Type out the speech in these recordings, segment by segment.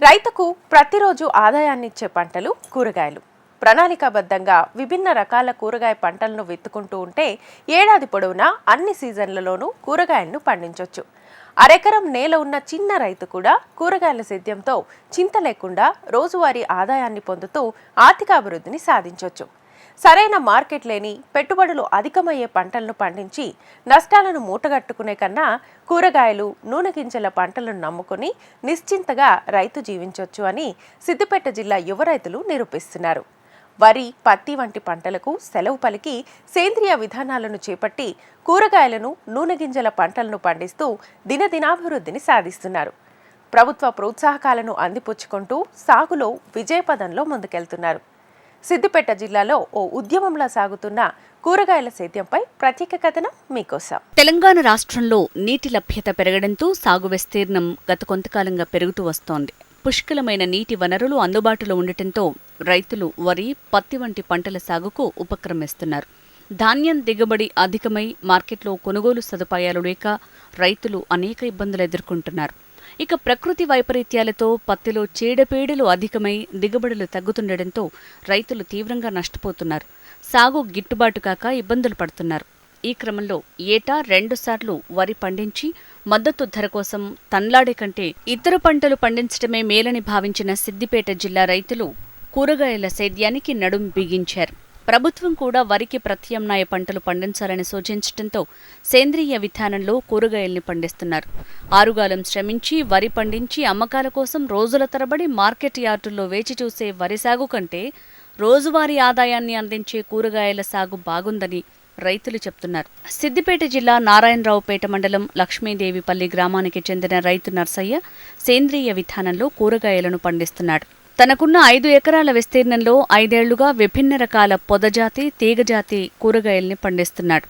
రైతుకు ప్రతిరోజు ఆదాయాన్నిచ్చే పంటలు కూరగాయలు. ప్రణాళికాబద్ధంగా విభిన్న రకాల కూరగాయ పంటలను విత్తుకుంటూ ఉంటే ఏడాది పొడవునా అన్ని సీజన్లలోనూ కూరగాయలను పండించవచ్చు అరెకరం నేల ఉన్న చిన్న రైతు కూడా కూరగాయల సేద్యంతో చింత లేకుండా రోజువారీ ఆదాయాన్ని పొందుతూ ఆర్థికాభివృద్ధిని సాధించవచ్చు సరైన మార్కెట్ లేని పెట్టుబడులు అధికమయ్యే పంటలను పండించి నష్టాలను మూటగట్టుకునే కన్నా కూరగాయలు నూనె గింజల పంటలను నమ్ముకుని నిశ్చింతగా రైతు జీవించవచ్చు అని సిద్దిపేట జిల్లా యువ రైతులు నిరూపిస్తున్నారు. వరి పత్తి వంటి పంటలకు సెలవు పలికి సేంద్రియ విధానాలను చేపట్టి కూరగాయలను నూనె గింజల పంటలను పండిస్తూ దినదినాభివృద్ధిని సాధిస్తున్నారు. ప్రభుత్వ ప్రోత్సాహకాలను అందిపుచ్చుకుంటూ సాగులో విజయపదంలో ముందుకెళ్తున్నారు. సిద్దిపేట జిల్లాలో ఓ ఉద్యమంలా సాగుతున్న కూరగాయల సేద్యంపై ప్రత్యేక కథనం మీకోసం. తెలంగాణ రాష్ట్రంలో నీటి లభ్యత పెరగడంతో సాగు విస్తీర్ణం గత కొంతకాలంగా పెరుగుతూ వస్తోంది. పుష్కలమైన నీటి వనరులు అందుబాటులో ఉండటంతో రైతులు వరి పత్తి వంటి పంటల సాగుకు ఉపక్రమిస్తున్నారు. ధాన్యం దిగుబడి అధికమై మార్కెట్లో కొనుగోలు సదుపాయాలు లేక రైతులు అనేక ఇబ్బందులు ఎదుర్కొంటున్నారు. ఇక ప్రకృతి వైపరీత్యాలతో పత్తిలో చీడపీడలు అధికమై దిగుబడులు తగ్గుతుండటంతో రైతులు తీవ్రంగా నష్టపోతున్నారు. సాగు గిట్టుబాటు కాక ఇబ్బందులు పడుతున్నారు. ఈ క్రమంలో ఏటా రెండుసార్లు వరి పండించి మద్దతు ధర కోసం తన్లాడే కంటే ఇతర పంటలు పండించడమే మేలని భావించిన సిద్దిపేట జిల్లా రైతులు కూరగాయల సేద్యానికి నడుం బిగించారు. ప్రభుత్వం కూడా వరికి ప్రత్యామ్నాయ పంటలు పండించాలని సూచించడంతో సేంద్రియ విధానంలో కూరగాయల్ని పండిస్తున్నారు. ఆరుగాలం శ్రమించి వరి పండించి అమ్మకాల కోసం రోజుల తరబడి మార్కెట్ యార్డుల్లో వేచి చూసే వరి సాగు కంటే రోజువారీ ఆదాయాన్ని అందించే కూరగాయల సాగు బాగుందని రైతులు చెప్తున్నారు. సిద్దిపేట జిల్లా నారాయణరావుపేట మండలం లక్ష్మీదేవిపల్లి గ్రామానికి చెందిన రైతు నర్సయ్య సేంద్రియ విధానంలో కూరగాయలను పండిస్తున్నాడు. తనకున్న ఐదు ఎకరాల విస్తీర్ణంలో ఐదేళ్ళుగా విభిన్న రకాల పొదజాతి తీగజాతి కూరగాయల్ని పండిస్తున్నాడు.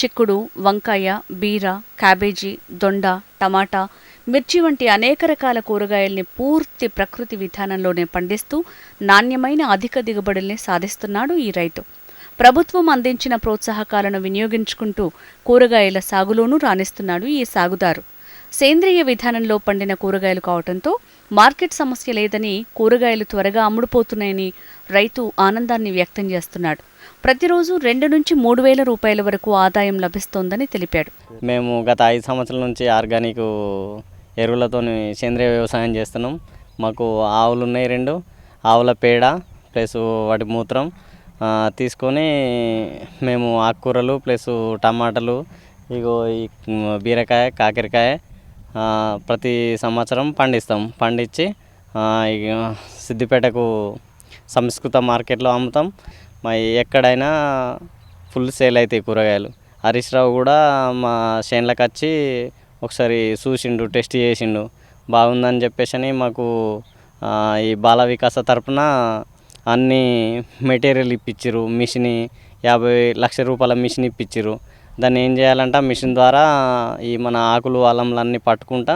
చిక్కుడు వంకాయ బీర క్యాబేజీ దొండ టమాటా మిర్చి వంటి అనేక రకాల కూరగాయల్ని పూర్తి ప్రకృతి విధానంలోనే పండిస్తూ నాణ్యమైన అధిక దిగుబడుల్ని సాధిస్తున్నాడు ఈ రైతు. ప్రభుత్వం అందించిన ప్రోత్సాహకాలను వినియోగించుకుంటూ కూరగాయల సాగులోనూ రాణిస్తున్నాడు ఈ సాగుదారు. సేంద్రియ విధానంలో పండిన కూరగాయలు కావటంతో మార్కెట్ సమస్య లేదని కూరగాయలు త్వరగా అమ్ముడుపోతున్నాయని రైతు ఆనందాన్ని వ్యక్తం చేస్తున్నాడు. ప్రతిరోజు రెండు నుంచి మూడు వేల రూపాయల వరకు ఆదాయం లభిస్తోందని తెలిపాడు. మేము గత ఐదు సంవత్సరాల నుంచి ఆర్గానిక్ ఎరువులతో సేంద్రియ వ్యవసాయం చేస్తున్నాం. మాకు ఆవులు ఉన్నాయి రెండు ఆవుల పేడ ప్లస్ వాటి మూత్రం తీసుకొని మేము ఆకుకూరలు ప్లస్ టమాటాలు ఇగో ఈ బీరకాయ కాకరకాయ ప్రతి సంవత్సరం పండిస్తాం. పండించి సిద్దిపేటకు సంస్కృత మార్కెట్లో అమ్ముతాం. మరి ఎక్కడైనా ఫుల్ సేల్ అవుతాయి కూరగాయలు. హరీష్ రావు కూడా మా చేనులకు వచ్చి ఒకసారి చూసిండు టెస్ట్ చేసిండు. బాగుందని చెప్పేసి అని మాకు ఈ బాల వికాస తరపున అన్ని మెటీరియల్ ఇప్పించారు మిషన్ యాభై లక్ష రూపాయల మిషన్ ఇప్పించారు దాన్ని ఏం చేయాలంటే? మిషన్ ద్వారా ఈ మన ఆకులు అలంలన్నీ అన్నీ పట్టుకుంటా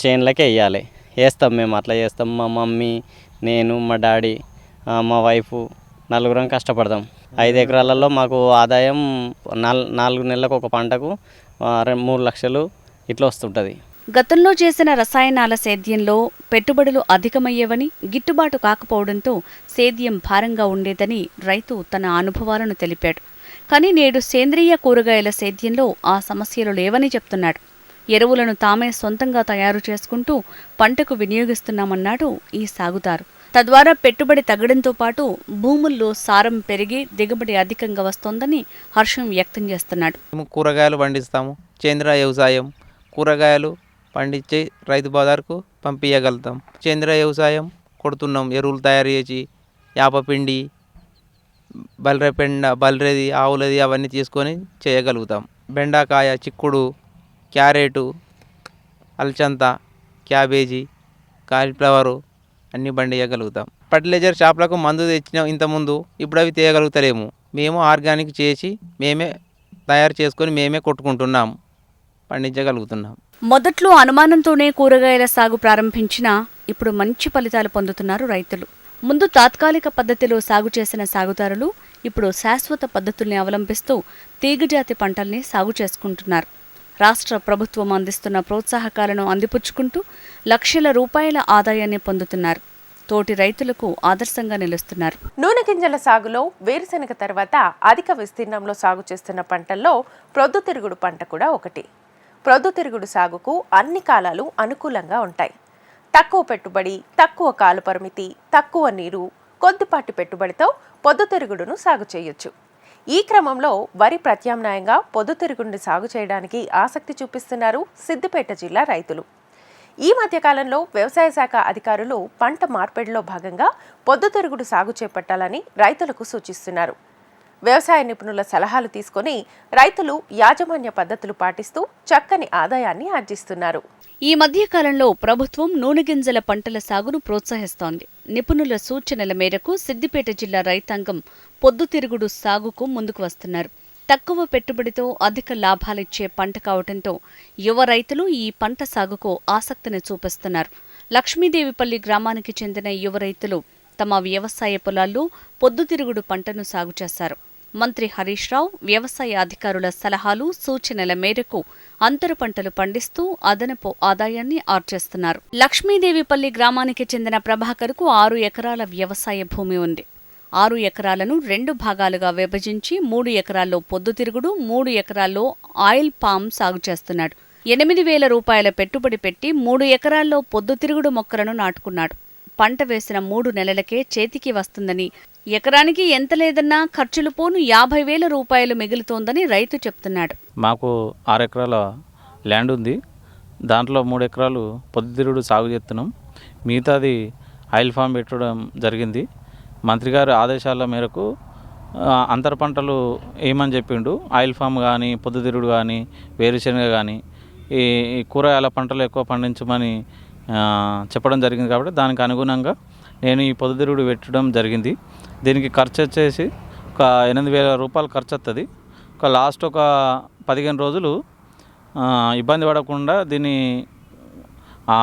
చేనులకే వేయాలి. వేస్తాం మేము అట్లా చేస్తాం. మా మమ్మీ నేను మా డాడీ మా వైఫ్ నలుగురం కష్టపడతాం. ఐదు ఎకరాలలో మాకు ఆదాయం నాల్ నాలుగు నెలలకు ఒక పంటకు మూడు లక్షలు ఇట్లా వస్తుంటుంది. గతంలో చేసిన రసాయనాల సేద్యంలో పెట్టుబడులు అధికమయ్యేవని గిట్టుబాటు కాకపోవడంతో సేద్యం భారంగా ఉండేదని రైతు తన అనుభవాలను తెలిపాడు. కానీ నేడు సేంద్రియ కూరగాయల సేద్యంలో ఆ సమస్యలు లేవని చెప్తున్నాడు. ఎరువులను తామే సొంతంగా తయారు చేసుకుంటూ పంటకు వినియోగిస్తున్నామన్నాడు ఈ సాగుదారు. తద్వారా పెట్టుబడి తగ్గడంతో పాటు భూముల్లో సారం పెరిగి దిగుబడి అధికంగా వస్తోందని హర్షం వ్యక్తం చేస్తున్నాడు. మేము కూరగాయలు పండిస్తాము సేంద్రియ వ్యవసాయం కూరగాయలు పండించి రైతు బజార్కు పంపించగలుగుతాం సేంద్రియ వ్యవసాయం కొడుతున్నాం ఎరువులు తయారు చేసి యాపపిండి బల్రె పెండ బల్రెది ఆవులది అవన్నీ తీసుకొని చేయగలుగుతాం. బెండకాయ చిక్కుడు క్యారెటు అల్చంత క్యాబేజీ కాలీఫ్లవరు అన్నీ పండించగలుగుతాం ఫర్టిలైజర్ షాపులకు మందు తెచ్చిన ఇంతకుముందు ఇప్పుడు అవి తీయగలుగుతలేము. మేము ఆర్గానిక్ చేసి మేమే తయారు చేసుకొని మేమే కొట్టుకుంటున్నాం పండించగలుగుతున్నాం. మొదట్లో అనుమానంతోనే కూరగాయల సాగు ప్రారంభించినా ఇప్పుడు మంచి ఫలితాలు పొందుతున్నారు రైతులు. ముందు తాత్కాలిక పద్ధతిలో సాగు చేసిన సాగుదారులు ఇప్పుడు శాశ్వత పద్ధతుల్ని అవలంబిస్తూ తీగజాతి పంటల్ని సాగు చేసుకుంటున్నారు. రాష్ట్ర ప్రభుత్వం అందిస్తున్న ప్రోత్సాహకాలను అందిపుచ్చుకుంటూ లక్షల రూపాయల ఆదాయాన్ని పొందుతున్నారు. తోటి రైతులకు ఆదర్శంగా నిలుస్తున్నారు. నూనె గింజల సాగులో వేరుశెనగ తర్వాత అధిక విస్తీర్ణంలో సాగు చేస్తున్న పంటల్లో ప్రొద్దుతిరుగుడు పంట కూడా ఒకటి. ప్రొద్దుతిరుగుడు సాగుకు అన్ని కాలాలు అనుకూలంగా ఉంటాయి. తక్కువ పెట్టుబడి తక్కువ కాల పరిమితి తక్కువ నీరు కొద్దిపాటి పెట్టుబడితో పొద్దుతిరుగుడును సాగు చేయొచ్చు. ఈ క్రమంలో వరి ప్రత్యామ్నాయంగా పొద్దుతిరుగుడిని సాగు చేయడానికి ఆసక్తి చూపిస్తున్నారు సిద్దిపేట జిల్లా రైతులు. ఈ మధ్యకాలంలో వ్యవసాయ శాఖ అధికారులు పంట మార్పిడిలో భాగంగా పొద్దుతిరుగుడు సాగు చేపట్టాలని రైతులకు సూచిస్తున్నారు. వ్యవసాయ నిపుణుల సలహాలు తీసుకొని రైతులు యాజమాన్య పద్ధతులు పాటిస్తూ చక్కని ఆదాయాన్ని ఆర్జిస్తున్నారు. ఈ మధ్య కాలంలో ప్రభుత్వం నూనె గింజల పంటల సాగును ప్రోత్సహిస్తోంది. నిపుణుల సూచనల మేరకు సిద్దిపేట జిల్లా రైతాంగం పొద్దుతిరుగుడు సాగుకు ముందుకు వస్తున్నారు. తక్కువ పెట్టుబడితో అధిక లాభాలిచ్చే పంట కావడంతో యువ రైతులు ఈ పంట సాగుకు ఆసక్తిని చూపిస్తున్నారు. లక్ష్మీదేవిపల్లి గ్రామానికి చెందిన యువ రైతులు తమ వ్యవసాయ పొలాల్లో పొద్దుతిరుగుడు పంటను సాగు చేశారు మంత్రి హరీష్ రావు వ్యవసాయ అధికారుల సలహాలు సూచనల మేరకు అంతర పంటలు పండిస్తూ అదనపు ఆదాయాన్ని ఆర్జిస్తున్నారు. లక్ష్మీదేవిపల్లి గ్రామానికి చెందిన ప్రభాకర్కు ఆరు ఎకరాల వ్యవసాయ భూమి ఉంది. ఆరు ఎకరాలను రెండు భాగాలుగా విభజించి మూడు ఎకరాల్లో పొద్దుతిరుగుడు మూడు ఎకరాల్లో ఆయిల్ పామ్ సాగు చేస్తున్నాడు. ఎనిమిది వేల రూపాయల పెట్టుబడి పెట్టి మూడు ఎకరాల్లో పొద్దుతిరుగుడు మొక్కలను నాటుకున్నాడు. పంట వేసిన మూడు నెలలకే చేతికి వస్తుందని ఎకరానికి ఎంత లేదన్నా ఖర్చులు పోను యాభై వేల రూపాయలు మిగులుతోందని రైతు చెప్తున్నాడు. మాకు ఆరు ఎకరాల ల్యాండ్ ఉంది. దాంట్లో మూడు ఎకరాలు పొద్దుతిరుగుడు సాగు చేస్తున్నాం. మిగతాది ఆయిల్ ఫామ్ పెట్టడం జరిగింది. మంత్రి గారి ఆదేశాల మేరకు అంతర పంటలు ఏమని చెప్పిండు? ఆయిల్ ఫామ్ కానీ పొద్దుతిరుగుడు కానీ వేరుశనగ కానీ ఈ కూరగాయల పంటలు ఎక్కువ పండించమని చెప్పడం జరిగింది కాబట్టి దానికి అనుగుణంగా నేను ఈ పొద్దుతిరుగుడు పెట్టడం జరిగింది. దీనికి ఖర్చు వచ్చేసి ఒక ఎనిమిది వేల రూపాయలు ఖర్చు వస్తుంది ఒక లాస్ట్ ఒక పదిహేను రోజులు ఇబ్బంది పడకుండా దీన్ని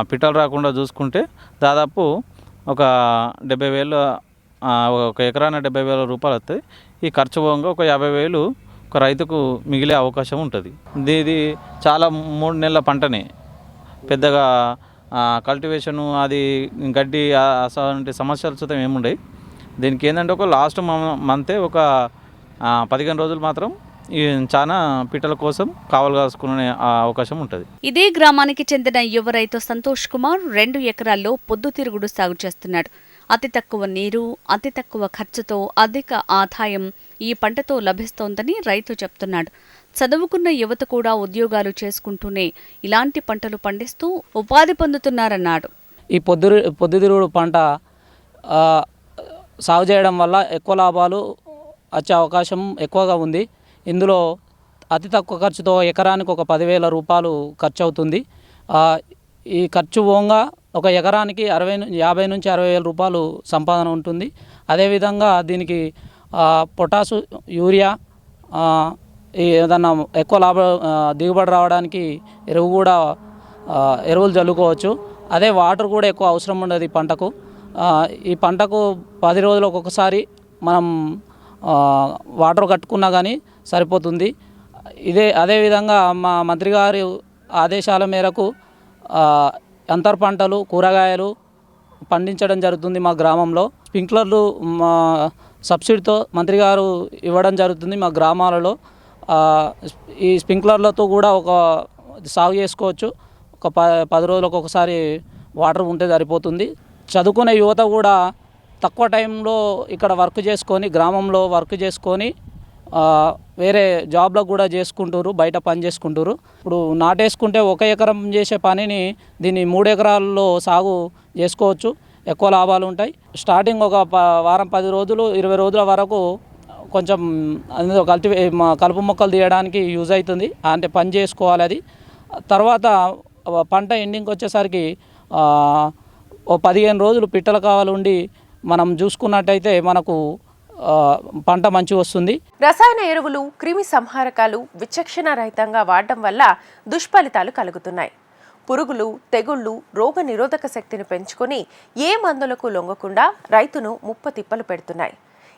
పిట్టలు రాకుండా చూసుకుంటే దాదాపు ఒక డెబ్బై వేలు ఒక ఎకరాన డెబ్బై వేల రూపాయలు వస్తాయి ఈ ఖర్చు పోగా ఒక యాభై వేలు ఒక రైతుకు మిగిలే అవకాశం ఉంటుంది. ఇది చాలా మూడు నెలల పంటనే. పెద్దగా కల్టివేషను అది గడ్డి ఆ, అసలు సమస్యలు చూద్దాం ఏముండయి. దీనికి ఏంటంటే ఒక లాస్ట్ మంతే ఒక పదిహేను రోజులు మాత్రం ఈ చాలా పిట్టల కోసం కావలు కాసుకునే అవకాశం ఉంటుంది. ఇదే గ్రామానికి చెందిన యువ రైతు సంతోష్ కుమార్ రెండు ఎకరాల్లో పొద్దుతిరుగుడు సాగు చేస్తున్నాడు. అతి తక్కువ నీరు అతి తక్కువ ఖర్చుతో అధిక ఆదాయం ఈ పంటతో లభిస్తోందని రైతు చెప్తున్నాడు. చదువుకున్న యువత కూడా ఉద్యోగాలు చేసుకుంటూనే ఇలాంటి పంటలు పండిస్తూ ఉపాధి పొందుతున్నారన్నాడు. ఈ పొద్దు పొద్దుతిరుగుడు పంట ఆ, సాగు చేయడం వల్ల ఎక్కువ లాభాలు వచ్చే అవకాశం ఎక్కువగా ఉంది. ఇందులో అతి తక్కువ ఖర్చుతో ఎకరానికి ఒక పదివేల రూపాయలు ఖర్చు అవుతుంది. ఈ ఖర్చు పోగా ఒక ఎకరానికి అరవై యాభై నుంచి అరవై వేల రూపాయలు సంపాదన ఉంటుంది. అదేవిధంగా దీనికి పొటాసు యూరియా ఈ ఏదన్నా ఎక్కువ లాభ దిగుబడి రావడానికి ఎరువు కూడా ఎరువులు చల్లుకోవచ్చు అదే వాటర్ కూడా ఎక్కువ అవసరం ఉండదు ఈ పంటకు. ఈ పంటకు పది రోజులు ఒక్కొక్కసారి మనం వాటర్ కట్టుకున్నా కానీ సరిపోతుంది. ఇదే అదేవిధంగా మా మంత్రి గారి ఆదేశాల మేరకు అంతర్ పంటలు కూరగాయలు పండించడం జరుగుతుంది మా గ్రామంలో. స్ప్రింక్లర్లు మా సబ్సిడీతో మంత్రి గారు ఇవ్వడం జరుగుతుంది మా గ్రామాలలో. ఈ స్ప్రింక్లర్లతో కూడా ఒక సాగు చేసుకోవచ్చు. ఒక ప పది రోజులకు ఒకసారి వాటర్ ఉంటే సరిపోతుంది. చదువుకునే యువత కూడా తక్కువ టైంలో ఇక్కడ వర్క్ చేసుకొని గ్రామంలో వర్క్ చేసుకొని వేరే జాబ్లకు కూడా చేసుకుంటారు బయట పని చేసుకుంటారు. ఇప్పుడు నాటేసుకుంటే ఒక ఎకరం చేసే పనిని దీన్ని మూడు ఎకరాల్లో సాగు చేసుకోవచ్చు. ఎక్కువ లాభాలు ఉంటాయి. స్టార్టింగ్ ఒక ప వారం పది రోజులు ఇరవై రోజుల వరకు కొంచెం అందులో కల్టి కలుపు మొక్కలు తీయడానికి యూజ్ అవుతుంది. అంటే పని చేసుకోవాలి అది. తర్వాత పంట ఎండింగ్కి వచ్చేసరికి ఓ పదిహేను రోజులు పిట్టల కావాలి ఉండి మనం చూసుకున్నట్టయితే మనకు పంట మంచి వస్తుంది. రసాయన ఎరువులు క్రిమి సంహారకాలు విచక్షణ రహితంగా వాడడం వల్ల దుష్ఫలితాలు కలుగుతున్నాయి. పురుగులు తెగుళ్ళు రోగ నిరోధక శక్తిని పెంచుకొని ఏ మందులకు లొంగకుండా రైతును ముప్ప తిప్పలు పెడుతున్నాయి.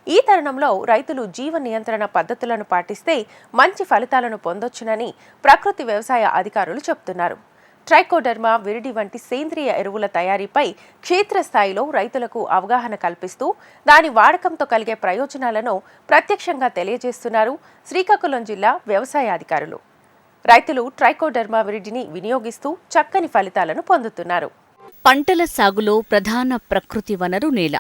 ఈ తరుణంలో రైతులు జీవ నియంత్రణ పద్ధతులను పాటిస్తే మంచి ఫలితాలను పొందొచ్చునని ప్రకృతి వ్యవసాయ అధికారులు చెబుతున్నారు ట్రైకోడర్మా విరిడి వంటి సేంద్రియ ఎరువుల తయారీపై క్షేత్రస్థాయిలో రైతులకు అవగాహన కల్పిస్తూ దాని వాడకంతో కలిగే ప్రయోజనాలను ప్రత్యక్షంగా తెలియజేస్తున్నారు శ్రీకాకుళం జిల్లా వ్యవసాయ అధికారులు. రైతులు ట్రైకోడర్మా విరిడిని వినియోగిస్తూ చక్కని ఫలితాలను పొందుతున్నారు. పంటల సాగులో ప్రధాన ప్రకృతి వనరు నేల.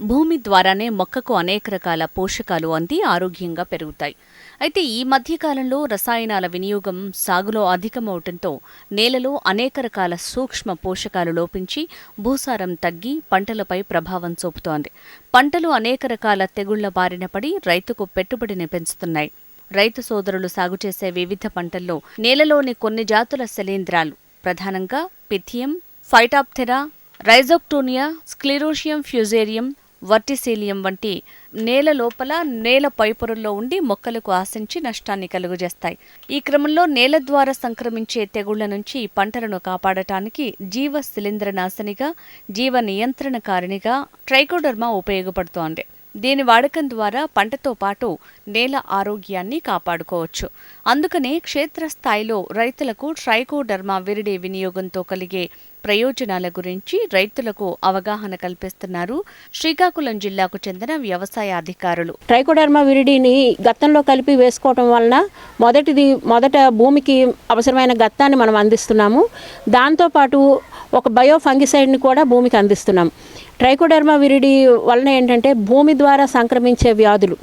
భూమి ద్వారానే మొక్కకు అనేక రకాల పోషకాలు అంది ఆరోగ్యంగా పెరుగుతాయి. అయితే ఈ మధ్యకాలంలో రసాయనాల వినియోగం సాగులో అధికమవటంతో నేలలో అనేక రకాల సూక్ష్మ పోషకాలు లోపించి భూసారం తగ్గి పంటలపై ప్రభావం చూపుతోంది. పంటలు అనేక రకాల తెగుళ్ళ బారిన పడి రైతుకు పెట్టుబడిని పెంచుతున్నాయి. రైతు సోదరులు సాగు చేసే వివిధ పంటల్లో నేలలోని కొన్ని జాతుల శిలీంధ్రాలు ప్రధానంగా Pythium Phytophthora Rhizoctonia Sclerotium Fusarium Verticillium వంటి నేల లోపల నేల పైపొరల్లో ఉండి మొక్కలకు ఆశించి నష్టాన్ని కలుగజేస్తాయి. ఈ క్రమంలో నేల ద్వారా సంక్రమించే తెగుళ్ళ నుంచి పంటలను కాపాడటానికి జీవ శిలీంద్ర నాశనిగా జీవ నియంత్రణకారిణిగా ట్రైకోడర్మా ఉపయోగపడుతోంది. దీని వాడకం ద్వారా పంటతో పాటు నేల ఆరోగ్యాన్ని కాపాడుకోవచ్చు. అందుకనే క్షేత్రస్థాయిలో రైతులకు ట్రైకోడర్మా విరిడి వినియోగంతో కలిగే ప్రయోజనాల గురించి రైతులకు అవగాహన కల్పిస్తున్నారు శ్రీకాకుళం జిల్లాకు చెందిన వ్యవసాయ అధికారులు. ట్రైకోడర్మా విరిడిని గత్తంలో కలిపి వేసుకోవటం వలన మొదటిది మొదట భూమికి అవసరమైన గత్తాన్ని మనం అందిస్తున్నాము. దాంతోపాటు ఒక బయో ఫంగిసైడ్ని కూడా భూమికి అందిస్తున్నాం. ట్రైకోడర్మా విరిడి వలన ఏంటంటే భూమి ద్వారా సంక్రమించే వ్యాధులు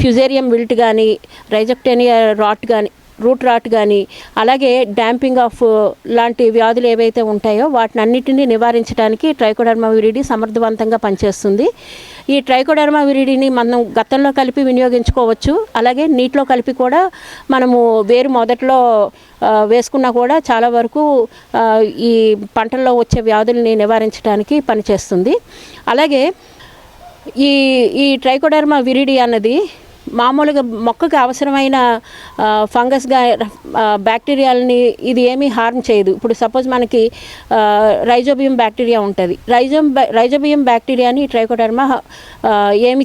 ఫ్యూజేరియం విల్ట్ కానీ రైజక్టేనియా రాట్ కానీ రూట్ రాట్ కానీ అలాగే డ్యాంపింగ్ ఆఫ్ లాంటి వ్యాధులు ఏవైతే ఉంటాయో వాటిని అన్నిటిని నివారించడానికి ట్రైకోడర్మా విరిడి సమర్థవంతంగా పనిచేస్తుంది. ఈ ట్రైకోడర్మా విరిడిని మనం గతంలో కలిపి వినియోగించుకోవచ్చు. అలాగే నీటిలో కలిపి కూడా మనము వేరు మొదట్లో వేసుకున్నా కూడా చాలా వరకు ఈ పంటల్లో వచ్చే వ్యాధుల్ని నివారించడానికి పనిచేస్తుంది. అలాగే ఈ ఈ ట్రైకోడర్మా విరిడి అన్నది మామూలుగా మొక్కకు అవసరమైన ఫంగస్గా బ్యాక్టీరియాలని ఇది ఏమీ హార్మ్ చేయదు. ఇప్పుడు సపోజ్ మనకి రైజోబియం బ్యాక్టీరియా ఉంటుంది. రైజోమ్ రైజోబియం బ్యాక్టీరియాని ఈ ట్రైకోడర్మా ఆ, ఏమీ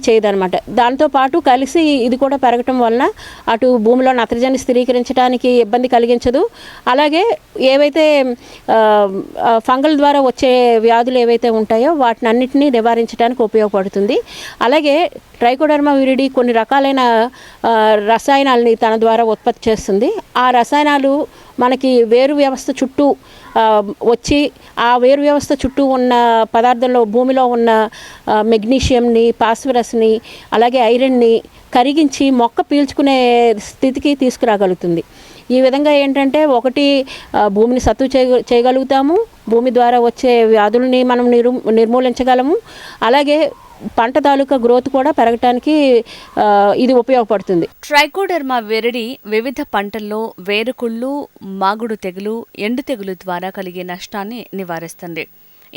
దాంతోపాటు కలిసి ఇది కూడా పెరగటం వలన అటు భూమిలో నత్రజని స్థిరీకరించడానికి ఇబ్బంది కలిగించదు. అలాగే ఏవైతే ఫంగల్ ద్వారా వచ్చే వ్యాధులు ఏవైతే ఉంటాయో వాటిని అన్నింటినీ నివారించడానికి ఉపయోగపడుతుంది. అలాగే ట్రైకోడర్మా విరిడి కొన్ని రకాలైన ఆ, రసాయనాలని తన ద్వారా ఉత్పత్తి చేస్తుంది. ఆ రసాయనాలు మనకి వేరు వ్యవస్థ చుట్టూ వచ్చి ఆ వేరు వ్యవస్థ చుట్టూ ఉన్న పదార్థంలో భూమిలో ఉన్న మెగ్నీషియంని పాస్ఫరస్ని అలాగే ఐరన్ని కరిగించి మొక్క పీల్చుకునే స్థితికి తీసుకురాగలుగుతుంది. ఈ విధంగా ఏంటంటే ఒకటి భూమిని సత్తు చేయ చేయగలుగుతాము. భూమి ద్వారా వచ్చే వ్యాధుల్ని మనం నిరు నిర్మూలించగలము. అలాగే పంట తాలూకా గ్రోత్ కూడా పెరగటానికి ఇది ఉపయోగపడుతుంది. ట్రైకోడర్మా వెరడి వివిధ పంటల్లో వేరుకుళ్ళు మాగుడు తెగులు ఎండు తెగులు ద్వారా కలిగే నష్టాన్ని నివారిస్తుంది.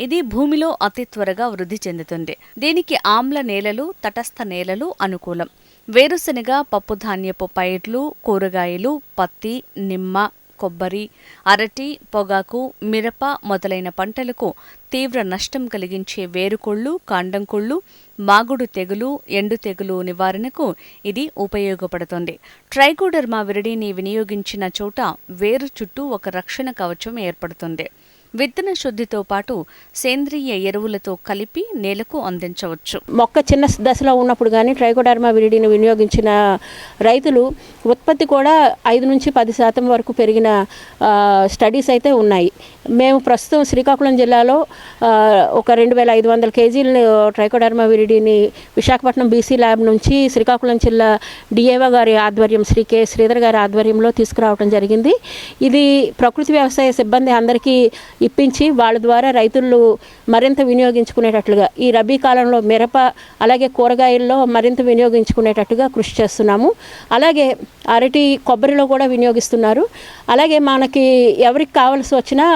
ఇది భూమిలో అతి త్వరగా వృద్ధి చెందుతుంది. దీనికి ఆమ్ల నేలలు తటస్థ నేలలు అనుకూలం. వేరుశనగ పప్పుధాన్యపు పైర్లు కూరగాయలు పత్తి నిమ్మ కొబ్బరి అరటి పొగాకు మిరప మొదలైన పంటలకు తీవ్ర నష్టం కలిగించే వేరుకొళ్ళు కాండంకొళ్ళు మాగుడు తెగులు ఎండు తెగులు నివారణకు ఇది ఉపయోగపడుతుంది. ట్రైకోడర్మా విరిడిని వినియోగించిన చోట వేరు చుట్టూ ఒక రక్షణ కవచం ఏర్పడుతుంది. విత్తన శుద్ధితో పాటు సేంద్రియ ఎరువులతో కలిపి నేలకు అందించవచ్చు. మొక్క చిన్న దశలో ఉన్నప్పుడు కానీ ట్రైకోడర్మా విరిడిని వినియోగించిన రైతులు ఉత్పత్తి కూడా ఐదు నుంచి పది శాతం వరకు పెరిగిన స్టడీస్ అయితే ఉన్నాయి. మేము ప్రస్తుతం శ్రీకాకుళం జిల్లాలో ఒక రెండు వేల ఐదు వందల కేజీలు ట్రైకోడర్మా విరిడిని విశాఖపట్నం బీసీ ల్యాబ్ నుంచి శ్రీకాకుళం జిల్లా డిఏవో గారి ఆధ్వర్యం శ్రీ కె శ్రీధర్ గారి ఆధ్వర్యంలో తీసుకురావడం జరిగింది. ఇది ప్రకృతి వ్యవసాయ సిబ్బంది అందరికీ ఇప్పించి వాళ్ళ ద్వారా రైతులు మరింత వినియోగించుకునేటట్లుగా ఈ రబీ కాలంలో మిరప అలాగే కూరగాయల్లో మరింత వినియోగించుకునేటట్టుగా కృషి చేస్తున్నాము. అలాగే అరటి కొబ్బరిలో కూడా వినియోగిస్తున్నారు. అలాగే మనకి ఎవరికి కావాల్సి వచ్చినా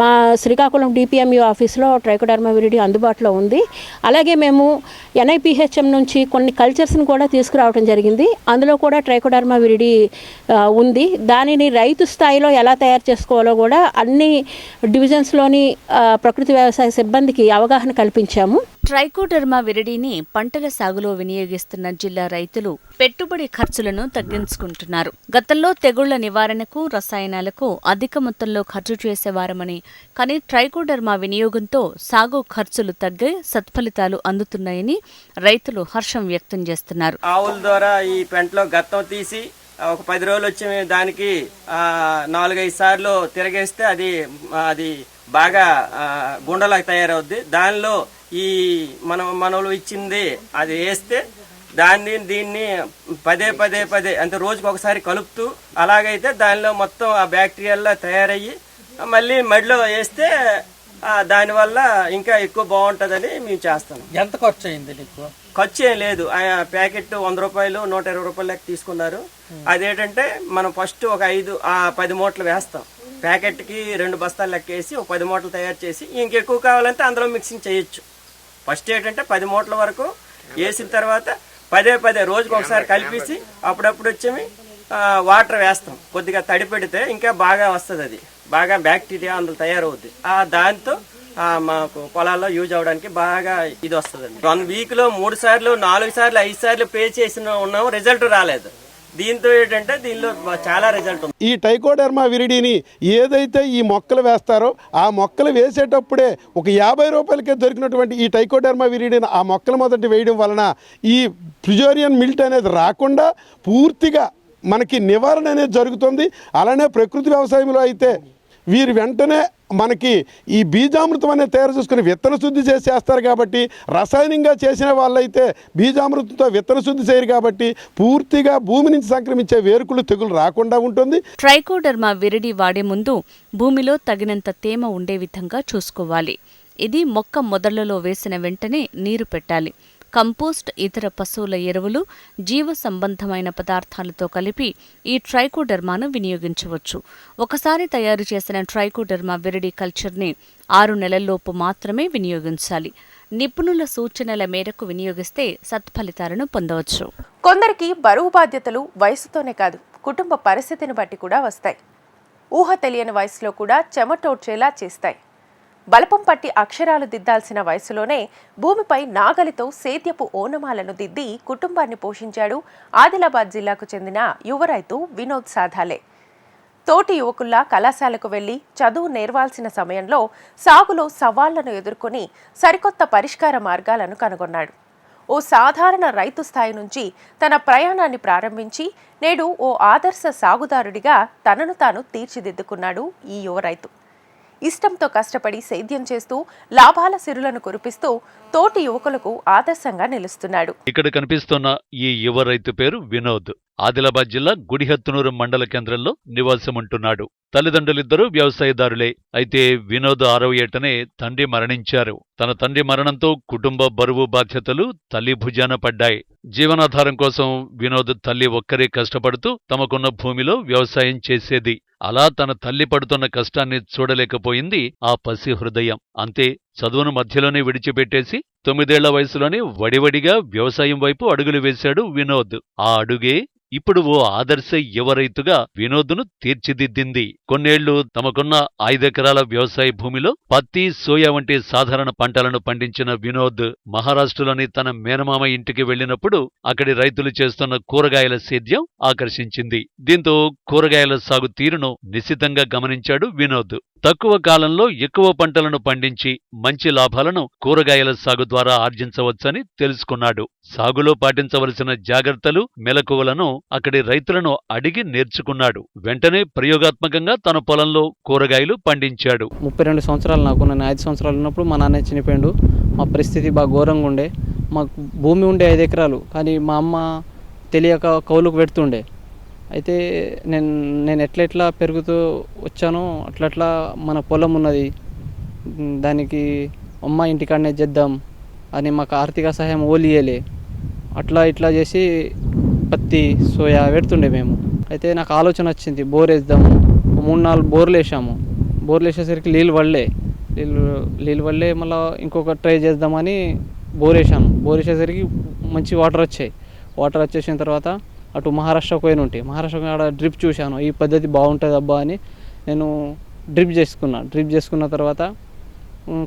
మా శ్రీకాకుళం డిపిఎంయు ఆఫీస్లో ట్రైకోడర్మా విరిడి అందుబాటులో ఉంది. అలాగే మేము ఎన్ఐపిహెచ్ఎం నుంచి కొన్ని కల్చర్స్ని కూడా తీసుకురావడం జరిగింది. అందులో కూడా ట్రైకోడర్మా విరిడి ఉంది. దానిని రైతు స్థాయిలో ఎలా తయారు చేసుకోవాలో కూడా అన్ని డివిజన్స్లోని ప్రకృతి వ్యవసాయ సిబ్బందికి అవగాహన కల్పించాము. ట్రైకోడర్మా విరిడిని పంటల సాగులో వినియోగిస్తున్న జిల్లా రైతులు పెట్టుబడి ఖర్చులను తగ్గించుకుంటున్నారు. గతంలో తెగుళ్ళ నివారణకు రసాయనాలకు అధిక మొత్తంలో ఖర్చు చేసేవారమని కానీ ట్రైకోడర్మా వినియోగంతో సాగు ఖర్చులు తగ్గి సత్ఫలితాలు అందుతున్నాయని రైతులు హర్షం వ్యక్తం చేస్తున్నారు. ఆవుల ద్వారా ఈ పెంటలో గత్తం తీసి ఒక పది రోజులు వచ్చి మేము దానికి నాలుగైదు సార్లు తిరగేస్తే అది అది బాగా ఆ, తయారవుద్ది. దానిలో ఈ మనం మనలు ఇచ్చింది అది వేస్తే దాన్ని దీన్ని పదే పదే పదే అంటే రోజుకి ఒకసారి కలుపుతూ అలాగైతే దానిలో మొత్తం ఆ బ్యాక్టీరియల్లా తయారయ్యి మళ్ళీ మడిలో వేస్తే దానివల్ల ఇంకా ఎక్కువ బాగుంటుందని మేము చేస్తాం. ఎంత ఖర్చు అయింది నీకు? ఖర్చు ఏం లేదు. ఆ ప్యాకెట్ వంద రూపాయలు నూట ఇరవై రూపాయల లెక్క తీసుకున్నారు. అదేంటంటే మనం ఫస్ట్ ఒక ఐదు ఆ పది మూటలు వేస్తాం. ప్యాకెట్కి రెండు బస్తాలు లెక్క వేసి ఒక పది మూటలు తయారు చేసి ఇంకెక్కువ కావాలంటే అందులో మిక్సింగ్ చేయొచ్చు. ఫస్ట్ ఏంటంటే పది మూటల వరకు వేసిన తర్వాత పదే పదే రోజుకి ఒకసారి కలిపేసి అప్పుడప్పుడు వచ్చేమి ఆ, వాటర్ వేస్తాం. కొద్దిగా తడి పెడితే ఇంకా బాగా వస్తుంది అది. బాగా బ్యాక్టీరియా అందులో తయారవుద్ది. ఆ దాంతో మాకు పొలాల్లో యూజ్ అవడానికి బాగా ఇది వస్తుందండి. వన్ వీక్లో మూడు సార్లు నాలుగు సార్లు ఐదు సార్లు పే చేసిన ఉన్నాము రిజల్ట్ రాలేదు. దీంతో ఏంటంటే దీనిలో చాలా రిజల్ట్ ఉంది. ఈ టైకోడర్మా విరిడిని ఏదైతే ఈ మొక్కలు వేస్తారో ఆ మొక్కలు వేసేటప్పుడే ఒక యాభై రూపాయలకే దొరికినటువంటి ఈ టైకోడర్మా విరిడిని ఆ మొక్కలు మొదటి వేయడం వలన ఈ ప్రిజోరియన్ మిల్ట్ అనేది రాకుండా పూర్తిగా మనకి నివారణ అనేది జరుగుతుంది. అలానే ప్రకృతి వ్యవసాయంలో అయితే వీరు వెంటనే మనకి ఈ బీజామృతం అనేది తయారు చేసుకుని విత్తన శుద్ధి చేసి చేస్తారు కాబట్టి రసాయనంగా చేసిన వాళ్ళైతే బీజామృతంతో విత్తన శుద్ధి చేయరు కాబట్టి పూర్తిగా భూమి నుంచి సంక్రమించే వేరుకులు తెగులు రాకుండా ఉంటుంది. ట్రైకోడర్మా విరిడి వాడే ముందు భూమిలో తగినంత తేమ ఉండే విధంగా చూసుకోవాలి. ఇది మొక్క మొదళ్ళలో వేసిన వెంటనే నీరు పెట్టాలి. కంపోస్ట్ ఇతర పశువుల ఎరువులు జీవ సంబంధమైన పదార్థాలతో కలిపి ఈ ట్రైకోడర్మాను వినియోగించవచ్చు. ఒకసారి తయారు చేసిన ట్రైకోడర్మా విరిడి కల్చర్ని ఆరు నెలల్లోపు మాత్రమే వినియోగించాలి. నిపుణుల సూచనల మేరకు వినియోగిస్తే సత్ఫలితాలను పొందవచ్చు. కొందరికి బరువు బాధ్యతలు వయసుతోనే కాదు కుటుంబ పరిస్థితిని బట్టి కూడా వస్తాయి. ఊహ తెలియని వయసులో కూడా చెమటోడ్చేలా చేస్తాయి. బలపం పట్టి అక్షరాలు దిద్దాల్సిన వయసులోనే భూమిపై నాగలితో సేద్యపు ఓనమాలను దిద్ది కుటుంబాన్ని పోషించాడు ఆదిలాబాద్ జిల్లాకు చెందిన యువ రైతు వినోద్ సాధాలే. తోటి యువకుల్లా కళాశాలకు వెళ్ళి చదువు నేర్వాల్సిన సమయంలో సాగులో సవాళ్ళను ఎదుర్కొని సరికొత్త పరిష్కార మార్గాలను కనుగొన్నాడు. ఓ సాధారణ రైతు స్థాయి నుంచి తన ప్రయాణాన్ని ప్రారంభించి నేడు ఓ ఆదర్శ సాగుదారుడిగా తనను తాను తీర్చిదిద్దుకున్నాడు ఈ యువ రైతు. ఇష్టంతో కష్టపడి సేద్యం చేస్తూ లాభాల సిరులను కురిపిస్తూ తోటి యువకులకు ఆదర్శంగా నిలుస్తున్నాడు. ఇక్కడ కనిపిస్తున్న ఈ యువ రైతు పేరు వినోద్. ఆదిలాబాద్ జిల్లా గుడిహత్తునూరు మండల కేంద్రంలో నివాసముంటున్నాడు. తల్లిదండ్రులిద్దరూ వ్యవసాయదారులే. అయితే వినోద్ ఆరవ ఏటనే తండ్రి మరణించారు. తన తండ్రి మరణంతో కుటుంబ బరువు బాధ్యతలు తల్లి భుజాన పడ్డాయి. జీవనాధారం కోసం వినోద్ తల్లి ఒక్కరే కష్టపడుతూ తమకున్న భూమిలో వ్యవసాయం చేసేది. అలా తన తల్లి పడుతున్న కష్టాన్ని చూడలేకపోయింది ఆ పసి హృదయం. అంతే చదువును మధ్యలోనే విడిచిపెట్టేసి తొమ్మిదేళ్ళ వయసులోనే వడివడిగా వ్యవసాయం వైపు అడుగులు వేశాడు వినోద్. ఆ అడుగే ఇప్పుడు ఓ ఆదర్శ యువ రైతుగా వినోద్ను తీర్చిదిద్దింది. కొన్నేళ్ళు తమకున్న ఐదెకరాల వ్యవసాయ భూమిలో పత్తి సోయా వంటి సాధారణ పంటలను పండించిన వినోద్ మహారాష్ట్రలోని తన మేనమామ ఇంటికి వెళ్ళినప్పుడు అక్కడి రైతులు చేస్తున్న కూరగాయల సేద్యం ఆకర్షించింది. దీంతో కూరగాయల సాగు తీరును నిశితంగా గమనించాడు వినోద్. తక్కువ కాలంలో ఎక్కువ పంటలను పండించి మంచి లాభాలను కూరగాయల సాగు ద్వారా ఆర్జించవచ్చని తెలుసుకున్నాడు. సాగులో పాటించవలసిన జాగ్రత్తలు మెలకువలను అక్కడి రైతులను అడిగి నేర్చుకున్నాడు. వెంటనే ప్రయోగాత్మకంగా తన పొలంలో కూరగాయలు పండించాడు. ముప్పై రెండు సంవత్సరాలు నాకు నేను ఐదు సంవత్సరాలు ఉన్నప్పుడు మా నాన్న చనిపోయాడు. మా పరిస్థితి బాగా ఘోరంగా ఉండే. మాకు భూమి ఉండే ఐదు ఎకరాలు కానీ మా అమ్మ తెలియక కౌలుకు పెడుతుండే. అయితే నేను నేను ఎట్లా ఎట్లా పెరుగుతూ వచ్చానో అట్లా మన పొలం ఉన్నది. దానికి అమ్మ ఇంటికాడనే చేద్దాం అని మాకు ఆర్థిక సహాయం ఓలియలే అట్లా ఇట్లా చేసి పత్తి సోయా పెడుతుండే మేము. అయితే నాకు ఆలోచన వచ్చింది బోర్ వేద్దాము. మూడు నాలుగు బోర్లు వేసాము. బోర్లు వేసేసరికి నీళ్ళు పడలే. నీళ్ళు నీళ్ళు పడలే మళ్ళీ ఇంకొక ట్రై చేద్దామని బోర్ వేసాను. బోర్ వేసేసరికి మంచి వాటర్ వచ్చాయి. వాటర్ వచ్చేసిన తర్వాత అటు మహారాష్ట్రకు పోయిన ఉంటాయి మహారాష్ట్రకు ఆడ డ్రిప్ చూశాను. ఈ పద్ధతి బాగుంటుంది అబ్బా అని నేను డ్రిప్ చేసుకున్నా. డ్రిప్ చేసుకున్న తర్వాత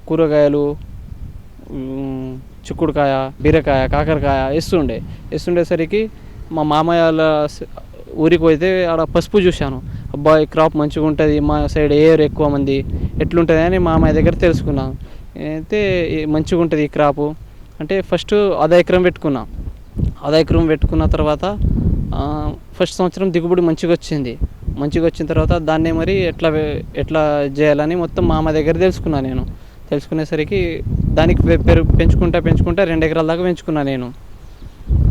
కూరగాయలు చిక్కుడుకాయ బీరకాయ కాకరకాయ వేస్తుండే. వేస్తుండేసరికి మా మామయ్య వాళ్ళ ఊరికి పోతే ఆడ పసుపు చూశాను. అబ్బాయి క్రాప్ మంచిగా ఉంటుంది. మా సైడ్ ఏరు ఎక్కువ మంది. ఎట్లుంటుంది అని మామయ్య దగ్గర తెలుసుకున్నాను అయితే మంచిగా ఉంటుంది ఈ క్రాపు. అంటే ఫస్ట్ అర్ధ ఎకరం పెట్టుకున్నా. అర్ధ ఎకరం పెట్టుకున్న తర్వాత ఫస్ట్ సంవత్సరం దిగుబడి మంచిగా వచ్చింది. మంచిగా వచ్చిన తర్వాత దాన్నే మరి ఎట్లా ఎట్లా చేయాలని మొత్తం మామ దగ్గర తెలుసుకున్నాను నేను. తెలుసుకునేసరికి దానికి పెరు పెంచుకుంటా పెంచుకుంటా రెండు ఎకరాల దాకా పెంచుకున్నాను నేను.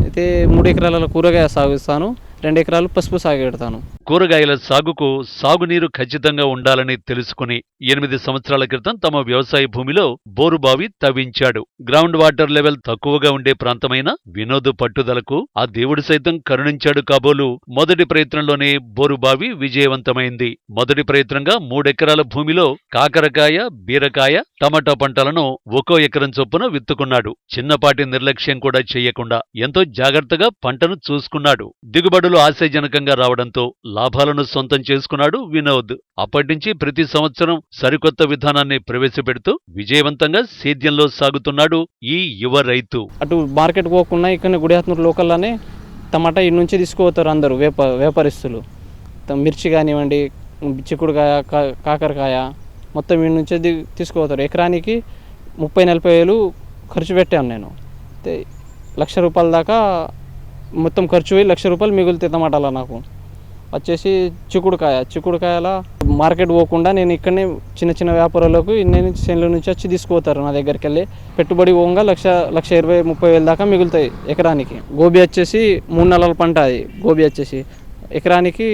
అయితే మూడు ఎకరాల కూరగాయ సాగుస్తాను రెండు ఎకరాలు పసుపు సాగు పెడతాను. కూరగాయల సాగుకు సాగునీరు ఖచ్చితంగా ఉండాలని తెలుసుకుని ఎనిమిది సంవత్సరాల క్రితం తమ వ్యవసాయ భూమిలో బోరుబావి తవ్వించాడు. గ్రౌండ్ వాటర్ లెవెల్ తక్కువగా ఉండే ప్రాంతమైన వినోద్ పట్టుదలకు ఆ దేవుడు సైతం కరుణించాడు కాబోలు మొదటి ప్రయత్నంలోనే బోరుబావి విజయవంతమైంది. మొదటి ప్రయత్నంగా మూడెకరాల భూమిలో కాకరకాయ బీరకాయ టమాటా పంటలను ఒక్కో ఎకరం చొప్పున విత్తుకున్నాడు. చిన్నపాటి నిర్లక్ష్యం కూడా చేయకుండా ఎంతో జాగ్రత్తగా పంటను చూసుకున్నాడు. దిగుబడులు ఆశాజనకంగా రావడంతో లాభాలను సొంతం చేసుకున్నాడు వినోద్. అప్పటినుంచి ప్రతి సంవత్సరం సరికొత్త విధానాన్ని ప్రవేశపెడుతూ విజయవంతంగా సేద్యంలో సాగుతున్నాడు ఈ యువ రైతు. అటు మార్కెట్ పోకుండా ఇక్కడ గుడిహత్నూరు లోకల్లోనే టమాటా ఇటు నుంచి తీసుకుపోతారు అందరూ వేప వ్యాపారిస్తులు. త- మిర్చి కానివ్వండి చిక్కుడుకాయ కా- కాకరకాయ మొత్తం ఇటు నుంచే తీసుకుపోతారు. ఎకరానికి ముప్పై నలభై వేలు ఖర్చు పెట్టాను నేను. లక్ష రూపాయల దాకా మొత్తం ఖర్చు పోయి లక్ష రూపాయలు మిగులుతాయి టమాటాలో నాకు. వచ్చేసి చిక్కుడుకాయ. చిక్కుడుకాయల మార్కెట్ పోకుండా నేను ఇక్కడనే చిన్న చిన్న వ్యాపారాలకు నేను చేనుల నుంచి వచ్చి తీసుకుపోతారు నా దగ్గరికి వెళ్ళి పెట్టుబడి పోగా లక్ష లక్ష ఇరవై ముప్పై వేల దాకా మిగులుతాయి ఎకరానికి. గోబీ వచ్చేసి మూడు నెలల పంట అది గోబీ వచ్చేసి. ఎకరానికి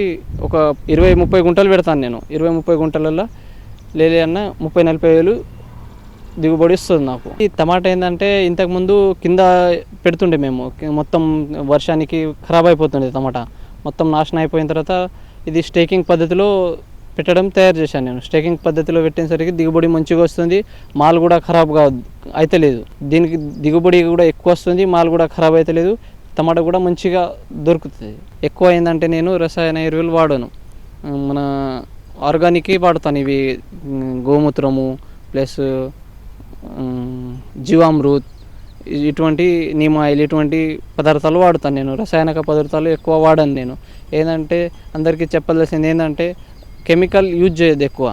ఒక ఇరవై ముప్పై గుంటలు పెడతాను నేను. ఇరవై ముప్పై గుంటలలో లేలే అన్న ముప్పై నలభై వేలు దిగుబడి వస్తుంది నాకు. ఈ టమాటా ఏంటంటే ఇంతకుముందు కింద పెడుతుండే మేము. మొత్తం వర్షానికి ఖరాబ్ అయిపోతుండే టమాటా. మొత్తం నాశనం అయిపోయిన తర్వాత ఇది స్టేకింగ్ పద్ధతిలో పెట్టడం తయారు చేశాను నేను. స్టేకింగ్ పద్ధతిలో పెట్టేసరికి దిగుబడి మంచిగా వస్తుంది మాల్ కూడా ఖరాబ్ కా అయితలేదు. దీనికి దిగుబడి కూడా ఎక్కువ వస్తుంది మాల్ కూడా ఖరాబ్ అయితలేదు టమాటా కూడా మంచిగా దొరుకుతుంది. ఎక్కువ ఏంటంటే నేను రసాయన ఎరువులు వాడను. మన ఆర్గానిక్ వాడతాను ఇవి గోమూత్రము ప్లస్ జీవామృత్ ఇటువంటి నీమ్ ఆయిల్ ఇటువంటి పదార్థాలు వాడుతాను నేను. రసాయనిక పదార్థాలు ఎక్కువ వాడను నేను. ఏంటంటే అందరికీ చెప్పాల్సింది ఏంటంటే కెమికల్ యూజ్ చేయదు ఎక్కువ.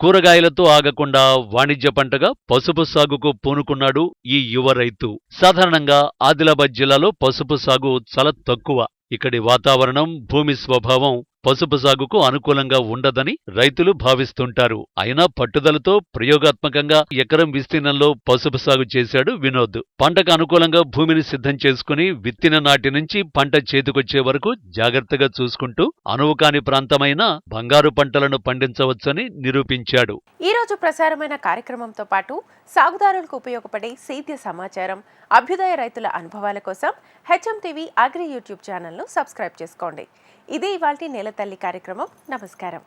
కూరగాయలతో ఆగకుండా వాణిజ్య పంటగా పసుపు సాగుకు పూనుకున్నాడు ఈ యువ రైతు. సాధారణంగా ఆదిలాబాద్ జిల్లాలో పసుపు సాగు చాలా తక్కువ. ఇక్కడి వాతావరణం భూమి స్వభావం పసుపు సాగుకు అనుకూలంగా ఉండదని రైతులు భావిస్తుంటారు. అయినా పట్టుదలతో ప్రయోగాత్మకంగా ఎకరం విస్తీర్ణంలో పసుపు సాగు చేశాడు వినోద్. పంటకు అనుకూలంగా భూమిని సిద్ధం చేసుకుని విత్తిన నాటి నుంచి పంట చేతికొచ్చే వరకు జాగ్రత్తగా చూసుకుంటూ అనువు కాని ప్రాంతమైన బంగారు పంటలను పండించవచ్చని నిరూపించాడు. ఈ రోజు ప్రసారమైన కార్యక్రమంతో పాటు సాగుదారులకు ఉపయోగపడే సేద్య సమాచారం అభ్యుదయ రైతుల అనుభవాల కోసం హెచ్ఎం టీవీ అగ్రి యూట్యూబ్ ఛానల్ను సబ్స్క్రైబ్ చేసుకోండి. ఇదే ఇవాళ నెల నేలతల్లి కార్యక్రమం. నమస్కారం.